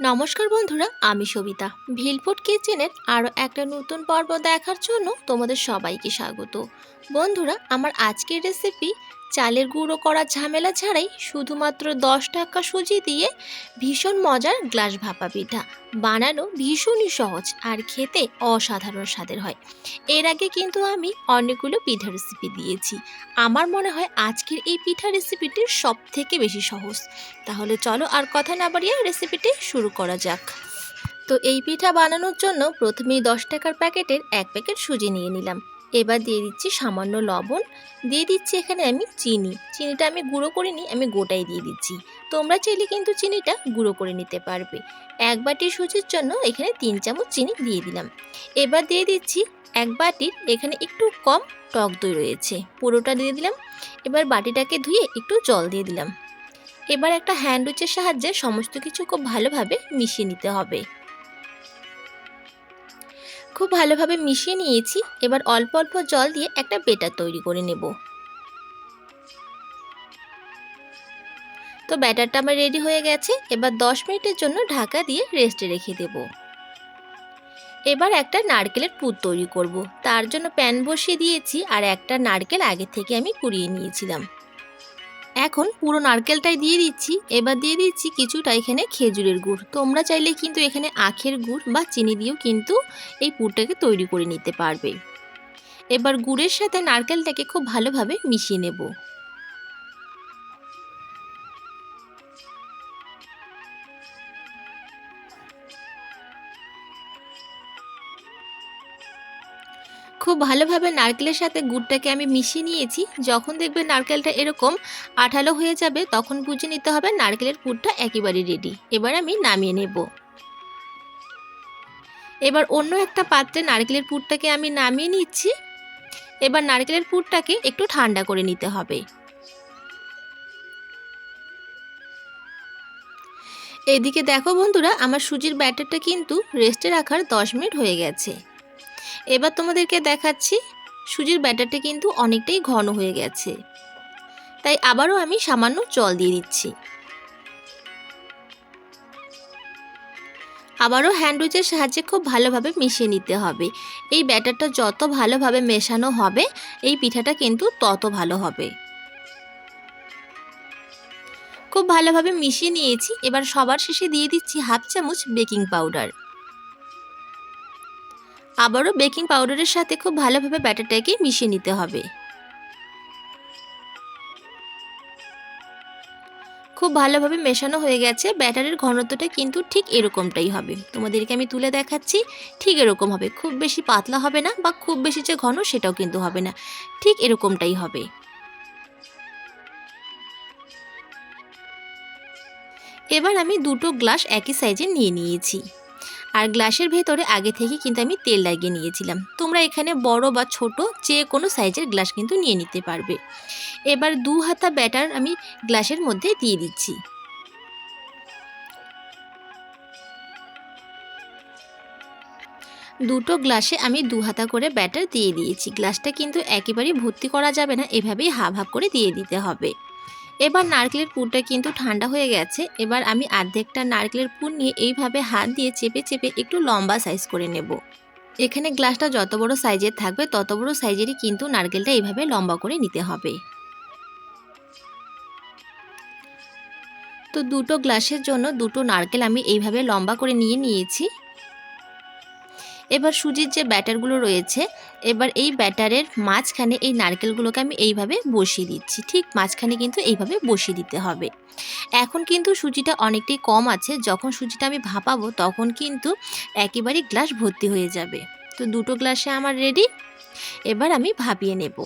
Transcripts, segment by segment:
নমস্কার বন্ধুরা, আমি সবিতা। ভিলপুট কিচেনের আরও একটা নতুন পর্ব দেখার জন্য তোমাদের সবাইকে স্বাগত। বন্ধুরা, আমার আজকের রেসিপি চালের গুঁড়ো করার ঝামেলা ছাড়াই শুধুমাত্র দশ টাকা সুজি দিয়ে ভীষণ মজার গ্লাস ভাপা পিঠা। বানানো ভীষণই সহজ আর খেতে অসাধারণ স্বাদের হয়। এর আগে কিন্তু আমি অনেকগুলো পিঠা রেসিপি দিয়েছি। আমার মনে হয় আজকের এই পিঠা রেসিপিটি সব থেকে বেশি সহজ। তাহলে চলো আর কথা না বাড়িয়ে রেসিপিটি শুরু করা যাক। তো এই পিঠা বানানোর জন্য প্রথমেই দশ টাকার প্যাকেটের এক প্যাকেট সুজি নিয়ে নিলাম। এবার দিয়ে দিচ্ছি সামান্য লবণ। দিয়ে দিচ্ছি এখানে আমি চিনি। চিনিটা আমি গুঁড়ো করিনি আমি গোটাই দিয়ে দিচ্ছি। তোমরা চাইলে কিন্তু চিনিটা গুঁড়ো করে নিতে পারবে। এক বাটি সুজির জন্য এখানে তিন চামচ চিনি দিয়ে দিলাম। এবার দিয়ে দিচ্ছি এক বাটির এখানে একটু কম টক দই রয়েছে, পুরোটা দিয়ে দিলাম। এবার বাটিটাকে ধুয়ে একটু জল দিয়ে দিলাম। এবার একটা হ্যান্ড উইচের সাহায্যে সমস্ত কিছু খুব ভালোভাবে মিশিয়ে নিতে হবে। খুব ভালোভাবে মিশিয়ে নিয়েছি। এবার অল্প অল্প জল দিয়ে একটা বেটার তৈরি করে নেব। তো ব্যাটারটা আমার রেডি হয়ে গেছে। এবার দশ মিনিটের জন্য ঢাকা দিয়ে রেস্টে রেখে দেব। এবার একটা নারকেলের পুর তৈরি করব। তার জন্য প্যান বসিয়ে দিয়েছি আর একটা নারকেল আগে থেকে আমি কুড়িয়ে নিয়েছিলাম। এখন পুরো নারকেলটাই দিয়ে দিচ্ছি। এবার দিয়ে দিচ্ছি কিছুটা এখানে খেজুরের গুড়। তোমরা চাইলে কিন্তু এখানে আখের গুড় বা চিনি দিয়েও কিন্তু এই পুরটাকে তৈরি করে নিতে পারবে। এবার গুড়ের সাথে নারকেলটাকে খুব ভালোভাবে মিশিয়ে নেব। খুব ভালোভাবে নারকেলের সাথে গুড়টাকে আমি মিশিয়ে নিয়েছি। যখন দেখবে নারকেলটা এরকম আঠালো হয়ে যাবে, তখন বুঝে নিতে হবে নারকেলের পুরটা একেবারে রেডি এবার আমি নামিয়ে নেব। এবার অন্য একটা পাত্রে নারকেলের পুরটাকে আমি নামিয়ে নিচ্ছি। এবার নারকেলের পুরটাকে একটু ঠান্ডা করে নিতে হবে। এদিকে দেখো বন্ধুরা, আমার সুজির ব্যাটারটা কিন্তু রেস্টে রাখার দশ মিনিট হয়ে গেছে। এবার তোমাদেরকে দেখাচ্ছি, সুজির ব্যাটারটা কিন্তু অনেকটাই ঘন হয়ে গেছে। তাই আবারও আমি সামান্য জল দিয়ে দিচ্ছি। আবারও হ্যান্ডউইচের সাহায্যে খুব ভালোভাবে মিশিয়ে নিতে হবে। এই ব্যাটারটা যত ভালোভাবে মেশানো হবে, এই পিঠাটা কিন্তু তত ভালো হবে। খুব ভালোভাবে মিশিয়ে নিয়েছি। এবার সবার শেষে দিয়ে দিচ্ছি হাফ চামচ বেকিং পাউডার। আবারও বেকিং পাউডারের সাথে খুব ভালোভাবে ব্যাটারটাকে মিশিয়ে নিতে হবে। খুব ভালোভাবে মেশানো হয়ে গেছে, ব্যাটারের ঘনত্বটা কিন্তু ঠিক এরকমটাই হবে। তোমাদেরকে আমি তুলে দেখাচ্ছি, ঠিক এরকম হবে। খুব বেশি পাতলা হবে না বা খুব বেশি যে ঘন সেটাও কিন্তু হবে না, ঠিক এরকমটাই হবে। এবার আমি দুটো গ্লাস একই সাইজে নিয়ে নিয়েছি। আর গ্লাসের ভেতরে আগে থেকে কিন্তু আমি তেল লাগিয়ে নিয়েছিলাম। তোমরা এখানে বড় বা ছোট যে কোনো সাইজের গ্লাস কিন্তু নিয়ে নিতে পারবে। এবার দু হাতা ব্যাটার আমি গ্লাসের মধ্যে দিয়ে দিচ্ছি। দুটো গ্লাসে আমি দু হাতা করে ব্যাটার দিয়ে দিয়েছি। গ্লাসটা কিন্তু একেবারেই ভর্তি করা যাবে না। এভাবেই হাফ হাফ করে দিয়ে দিতে হবে। এবার নারকেলের পুরটা কিন্তু ঠান্ডা হয়ে গেছে। এবার আমি অর্ধেকটা নারকেলের পুর নিয়ে এইভাবে হাত দিয়ে চেপে চেপে একটু লম্বা সাইজ করে নেব। এখানে গ্লাসটা যত বড় সাইজের থাকবে, তত বড় সাইজেরই কিন্তু নারকেলটা এইভাবে লম্বা করে নিতে হবে। তো দুটো গ্লাসের জন্য দুটো নারকেল আমি এইভাবে লম্বা করে নিয়ে নিয়েছি। এবার সুজির যে ব্যাটারগুলো রয়েছে, এবার এই ব্যাটারের মাঝখানে এই নারকেলগুলোকে আমি এইভাবে বসিয়ে দিচ্ছি। ঠিক মাঝখানে কিন্তু এইভাবে বসিয়ে দিতে হবে। এখন কিন্তু সুজিটা অনেকটাই কম আছে। যখন সুজিটা আমি ভাপাবো, তখন কিন্তু একেবারেই গ্লাস ভর্তি হয়ে যাবে। তো দুটো গ্লাসে আমার রেডি এবার আমি ভাপিয়ে নেব।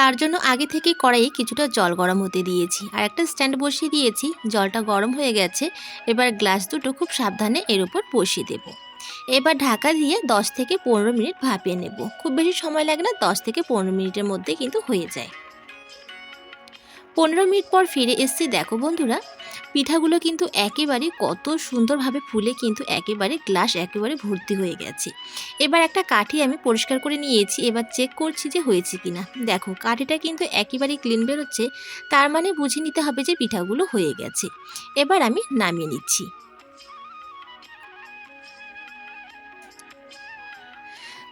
তার জন্য আগে থেকে কড়াইয়ে কিছুটা জল গরম হতে দিয়েছি আর একটা স্ট্যান্ড বসিয়ে দিয়েছি। জলটা গরম হয়ে গেছে। এবার গ্লাস দুটো খুব সাবধানে এর উপর বসিয়ে দেব। এবার ঢাকা দিয়ে 10 থেকে পনেরো মিনিট ভাপিয়ে নেব। খুব বেশি সময় লাগে না, দশ থেকে পনেরো মিনিটের মধ্যে কিন্তু হয়ে যায়। পনেরো মিনিট পর ফিরে এসছি। দেখো বন্ধুরা পিঠাগুলো কিন্তু একেবারে কত সুন্দরভাবে ফুলে কিন্তু একেবারে গ্লাস একেবারে ভর্তি হয়ে গেছে। এবার একটা কাঠি আমি পরিষ্কার করে নিয়েছি, এবার চেক করছি যে হয়েছে কিনা। দেখো, কাঠিটা কিন্তু একেবারে ক্লিন বেরোচ্ছে, তার মানে বুঝে নিতে হবে যে পিঠাগুলো হয়ে গেছে। এবার আমি নামিয়ে নিচ্ছি।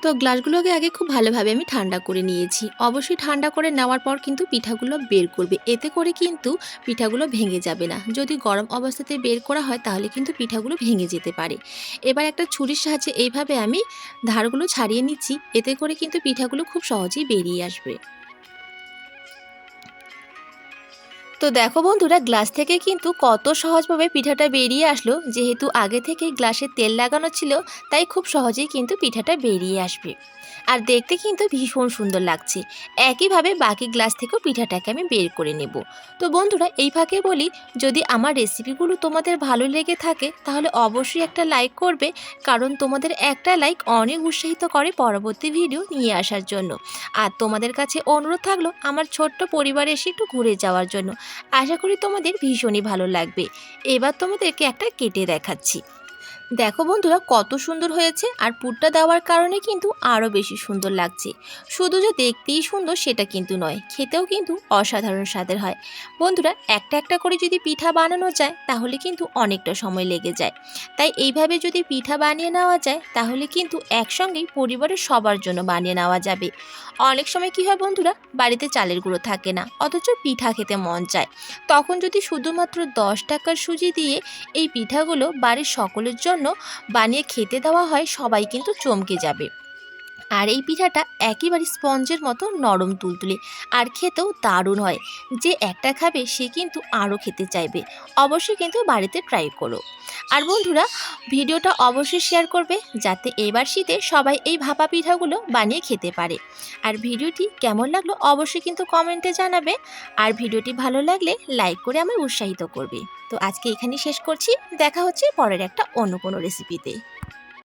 তো গ্লাসগুলোকে আগে খুব ভালোভাবে আমি ঠান্ডা করে নিয়েছি। অবশ্যই ঠান্ডা করে নেওয়ার পর কিন্তু পিঠাগুলো বের করবে। এতে করে কিন্তু পিঠাগুলো ভেঙে যাবে না। যদি গরম অবস্থাতে বের করা হয় তাহলে কিন্তু পিঠাগুলো ভেঙে যেতে পারে। এবার একটা ছুরির সাহায্যে এইভাবে আমি ধারগুলো ছাড়িয়ে নিচ্ছি। এতে করে কিন্তু পিঠাগুলো খুব সহজেই বেরিয়ে আসবে। তো দেখো বন্ধুরা, গ্লাস থেকে কিন্তু কত সহজভাবে পিঠাটা বেরিয়ে আসলো। যেহেতু আগে থেকে গ্লাসে তেল লাগানো ছিল, তাই খুব সহজেই কিন্তু পিঠাটা বেরিয়ে আসবে। আর দেখতে কিন্তু ভীষণ সুন্দর লাগছে। একইভাবে বাকি গ্লাস থেকেও পিঠাটাকে আমি বের করে নেব। তো বন্ধুরা, এই ফাঁকে বলি, যদি আমার রেসিপিগুলো তোমাদের ভালো লেগে থাকে, তাহলে অবশ্যই একটা লাইক করবে, কারণ তোমাদের একটা লাইক অনেক উৎসাহিত করে পরবর্তী ভিডিও নিয়ে আসার জন্য। আর তোমাদের কাছে অনুরোধ থাকল, আমার ছোট্ট পরিবারে এসে একটু ঘুরে যাওয়ার জন্য। আশা করি তোমাদের ভীষণই ভালো লাগবে। এবার তোমাদেরকে একটা কেটে দেখাচ্ছি। দেখো বন্ধুরা, কত সুন্দর হয়েছে আর পুরটা দেওয়ার কারণে কিন্তু আরও বেশি সুন্দর লাগছে। শুধু যে দেখতেই সুন্দর সেটা কিন্তু নয়, খেতেও কিন্তু অসাধারণ স্বাদের হয়। বন্ধুরা, একটা একটা করে যদি পিঠা বানানো যায়, তাহলে কিন্তু অনেকটা সময় লেগে যায়। তাই এইভাবে যদি পিঠা বানিয়ে নেওয়া যায়, তাহলে কিন্তু একসঙ্গেই পরিবারের সবার জন্য বানিয়ে নেওয়া যাবে। অনেক সময় কি হয় বন্ধুরা, বাড়িতে চালের গুঁড়ো থাকে না, অথচ পিঠা খেতে মন চায়। তখন যদি শুধুমাত্র দশ টাকার সুজি দিয়ে এই পিঠাগুলো বাড়ির সকলের জন্য বানিয়ে খেতে দেওয়া হয় সবাই কিন্তু চমকে যাবে। আর এই পিঠাটা একেবারে স্পঞ্জের মতো নরম তুলতুলে, আর খেতেও দারুণ হয়। যে একটা খাবে, সে কিন্তু আরও খেতে চাইবে। অবশ্যই কিন্তু বাড়িতে ট্রাই করো। আর বন্ধুরা, ভিডিওটা অবশ্যই শেয়ার করবে, যাতে এবার শীতে সবাই এই ভাপা পিঠাগুলো বানিয়ে খেতে পারে। আর ভিডিওটি কেমন লাগল, অবশ্যই কিন্তু কমেন্টে জানাবে। আর ভিডিওটি ভালো লাগলে লাইক করে আমায় উৎসাহিত করবে। তো আজকে এখানেই শেষ করছি। দেখা হচ্ছে পরের একটা অন্য কোনো রেসিপিতে